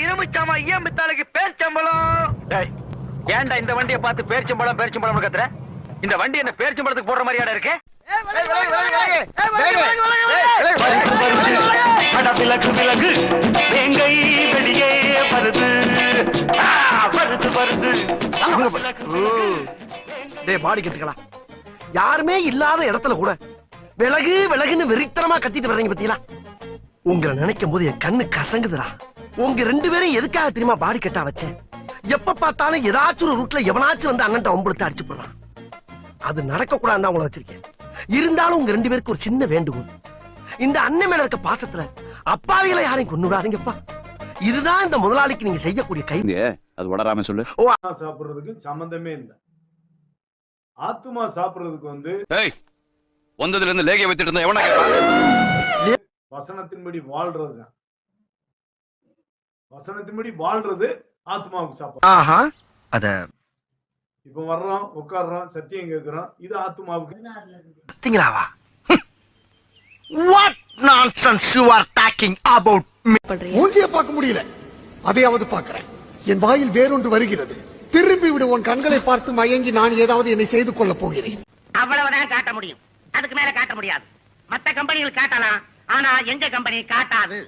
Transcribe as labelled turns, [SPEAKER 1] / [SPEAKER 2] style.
[SPEAKER 1] இருமுச்சாமா ஈயம்பித்தாளுக்கு ஏன்டா இந்த வண்டியை பார்த்து பேர்ச்சம்பளம் கத்துற? இந்த வண்டி என்ன போடுற மாதிரியாடா இருக்கு?
[SPEAKER 2] விலகு விலகு வெளியே வருது வருது வருது
[SPEAKER 3] பாடி கத்துக்கலாம் யாருமே இல்லாத இடத்துல கூட விலகு விலகுன்னு வெறித்தனமா கத்திட்டு வர்றீங்க பத்தீங்களா உங்களை நினைக்கும் போது என் கண்ணு கசங்குதுடா. உங்க ரெண்டு பேரும் எதுக்காக தெரியுமா பாடி கட்டா வச்சேன் எப்ப பார்த்தாலும் ஏதாச்சும் ஒரு ரூட்ல எவனாச்சும் வந்து அண்ணன் ஒம்பளுத்து அடிச்சு போடுறான். அது நடக்க கூடாதுன்னு உங்களை வச்சிருக்கேன். இருந்தாலும் உங்க ரெண்டு பேருக்கு ஒரு சின்ன வேண்டுகோள். இந்த அண்ணன் மேல இருக்க பாசத்துல அப்பாவிகளை யாரையும் கொண்டு விடாதீங்கப்பா. இதுதான் இந்த முதலாளிக்கு நீங்க செய்யக்கூடிய கை.
[SPEAKER 4] அது வளராம சொல்லு.
[SPEAKER 5] சாப்பிடுறதுக்கு சம்பந்தமே இல்லை. ஆத்துமா சாப்பிடுறதுக்கு வந்து
[SPEAKER 4] ஏய் வந்ததுல இருந்து லேகிய வச்சுட்டு இருந்தா எவனா
[SPEAKER 5] வசனத்தின்படி வாழ்றது தான் வசனத்தின்படி வாழ்றது ஆத்மாவுக்கு சாப்பாடு.
[SPEAKER 1] ஆஹா அத
[SPEAKER 5] இப்ப வர்றோம் உட்கார்றோம் சத்தியம் கேட்கிறோம் இது ஆத்மாவுக்கு
[SPEAKER 3] பார்த்தீங்களாவா what nonsense you are talking about
[SPEAKER 6] மூஞ்சிய பார்க்க முடியல. அதையாவது பார்க்கிறேன். என் வாயில் வேறொன்று வருகிறது. திரும்பி விடு உன் கண்களை பார்த்து மயங்கி நான் ஏதாவது என்னை செய்து கொள்ளப் போகிறேன்.
[SPEAKER 7] அவ்வளவுதான் காட்ட முடியும். அதுக்கு மேல காட்ட முடியாது. மத்த கம்பெனிகள் காட்டலாம் ஆனா எங்க கம்பெனி காட்டாது?